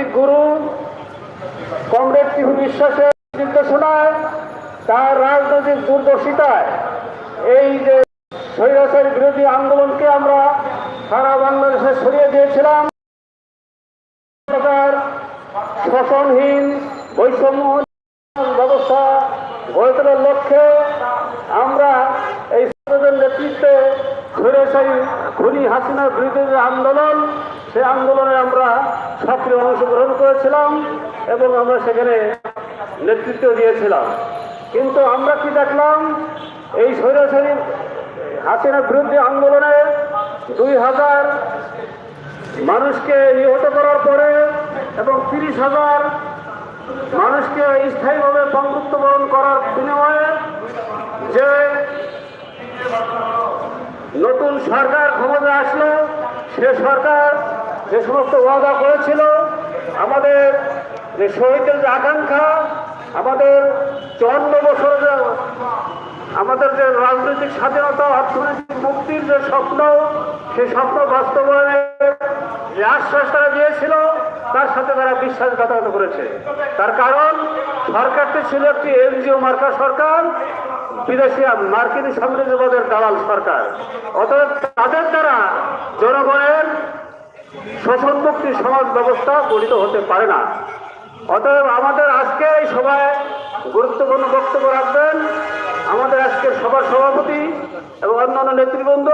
রাজনৈতিক গুরু comrade TV বিশ্বাসের নির্দেশনায়, তার রাজনৈতিক দূরদর্শিতায় এই যে স্বৈরাচারী বিরোধী আন্দোলনকে আমরা সারা বাংলাদেশে ছড়িয়ে দিয়েছিলাম। শোষণহীন বৈষম্য ব্যবস্থা গড়ে তোলার লক্ষ্যে আমরা এই ছাত্রদের নেতৃত্বে স্বৈরাচারী খুনি হাসিনার বিরুদ্ধে যে আন্দোলন, সেই আন্দোলনে আমরা সক্রিয় অংশগ্রহণ করেছিলাম এবং আমরা সেখানে নেতৃত্ব দিয়েছিলাম। কিন্তু আমরা কি দেখলাম, এই স্বৈরাচারী হাসিনার বিরুদ্ধে আন্দোলনে দুই হাজার মানুষকে নিহত করার পরে এবং তিরিশ হাজার মানুষকে স্থায়ীভাবে বন্ধুত্ব বরণ করার বিনিময়ে যে নতুন সরকার ক্ষমতা আসলো, সে সরকার যে সমস্ত ওয়াদা করেছিল, আমাদের যে শহীদের যে আকাঙ্ক্ষা, আমাদের চুয়ান্ন বছর যে আমাদের যে রাজনৈতিক স্বাধীনতা, অর্থনৈতিক মুক্তির যে স্বপ্ন সেই স্বপ্ন বাস্তবায়নের যে আশ্বাস তারা দিয়েছিল তার সাথে তারা বিশ্বাসঘাতকতা করেছে। তার কারণ, সরকারটি ছিল একটি এনজিও মার্কা সরকার, বিদেশি মার্কিন সাম্রাজ্যবাদের দালাল সরকার। অতএব তাদের দ্বারা জনগণের শোষণ মুক্তি সমাজ ব্যবস্থা গঠিত হতে পারে না। অতএব আমাদের আজকে এই সভায় গুরুত্বপূর্ণ বক্তব্য রাখবেন। আমাদের আজকের সভার সভাপতি এবং অন্যান্য নেতৃবৃন্দ,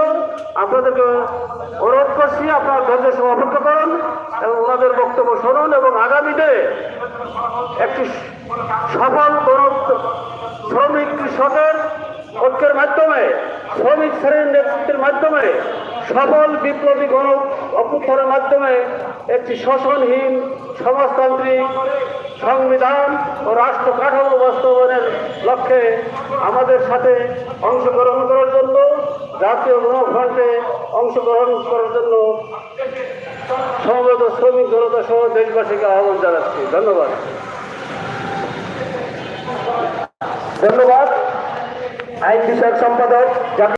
আপনাদেরকে অনুরোধ করছি, আপনার ধৈর্য সহ অপেক্ষা এবং ওনাদের বক্তব্য শুনুন এবং আগামীতে একটি সফল শ্রমিক কৃষকের ঐক্যের মাধ্যমে, শ্রমিক শ্রেণির নেতৃত্বের মাধ্যমে, সফল বিপ্লবী গণ অভ্যুত্থানের মাধ্যমে একটি শোষণহীন সমাজতান্ত্রিক ও রাষ্ট্র কাঠামো বাস্তবায়নের লক্ষ্যে আমাদের সাথে অংশগ্রহণ করার জন্য, জাতীয় গণফ্রন্টে অংশগ্রহণ করার জন্য সমবেত শ্রমিক জনতা সহ দেশবাসীকে আহ্বান জানাচ্ছি। ধন্যবাদ। ধন্যবাদ। আইন বিষয়ক সম্পাদক